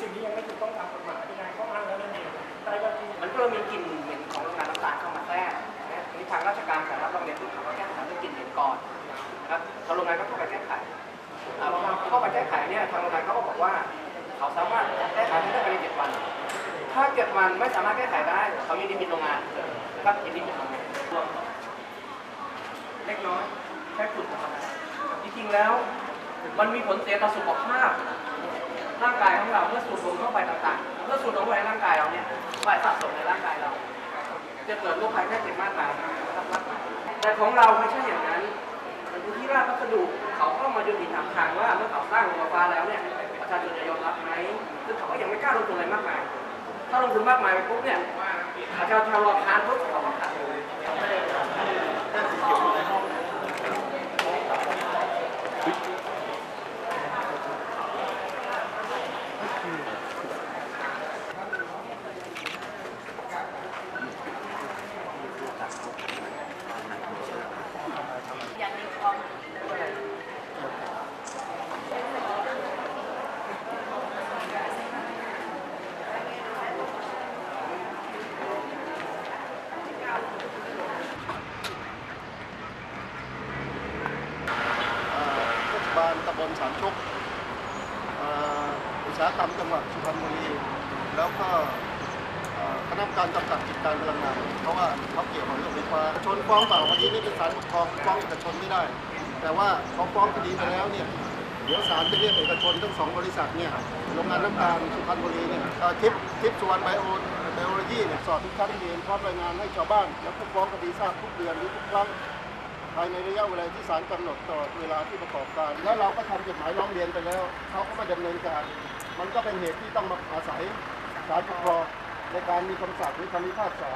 สิ่งที่ยังไม่ถูกต้องตามกฎหมายเป็นการข้ออ้างแล้วนั่นเองต้ว่าที่มันก็เรามีกลิ่นเหม็นของโรงงานน้ำตาลเข้ามาแทรกนะทีทางราชการสารับโรงเรียนทุกเขาก็แก้ปัญหาเรื่องกลิ่นเหม็นก่อนนะครับทางโรงงานก็เข้าไปแก้ไขเข้าไปแก้ไขเนี่ยทางโรงงานเขาก็บอกว่า เขาสามารถแก้ไขได้ภายในเจ็ดวัน ถ้าเจ็ดวันไม่สามารถแก้ไขได้ เขายินดีปิดโรงงานนะครับยินดีปิดโรงงานเล็กน้อยแค่ฝุ่นธรรมดาจริงๆแล้ว มันมีผลเสียต่อสุขภาพ ร่างกายของเราเมื่อสูดลมเข้าไปต่างๆ เมื่อสูดลมเข้าไปในร่างกายเราเนี่ยไปสะสมในร่างกายเรา จะเกิดโรคภัยไข้เจ็บมากมายนะครับมากมายแต่ของเราไม่ใช่อย่างนั้นมันอยู่ที่ราชพัสดุเขาเข้ามาดูหินถามทางว่าเมื่อเขาสร้างโรงไฟฟ้าแล้วเนี่ยประชาชนจะยอมรับไหมซึ่งเขาก็ยังไม่กล้าลงทุนอะไรมากมาย ถ้าลงทุนมากมายไปปุ๊บเนี่ยประชาชนรอทานปุ๊บเขาก็ขาดเลย อย่างในคลอง เทศบาลตำบล สามชุกอุตสาหกรรมจังหวัดสุพรรณบุรี แล้วก็คณะกรรมการกำกับกิจการพลังงานเพราะว่าเขาเกี่ยวกับเรื่องไฟฟ้าชนฟ้องเปล่าคดีนี้เป็นศาลปกครองฟ้องเอกชนไม่ได้ แต่ว่าพอฟ้องคดีไปแล้วเนี่ยเดี๋ยวศาลจะเรียกเอกชนทั้งสองบริษัทเนี่ยโรงงานน้ำตาลสุพรรณบุรีเนี่ยทิปทิปสุวรรณไบโอไบโอโลยีเนี่ยสอบทุกครั้งเรียนพร้อมรายงานให้ชาวบ้าน แล้วผู้ฟ้องคดีทราบทุกเดือนหรือทุกครั้ง ภายในระยะเวลาที่ศาลกำหนดต่อเวลาที่ประกอบการ แล้วเราก็ทำจดหมายร้องเรียนไปแล้วเขาก็มาดำเนินการ มันก็เป็นเหตุที่ต้องมาอาศัยศาลปกครองในการมีคำสั่งหรือคำพิพากษา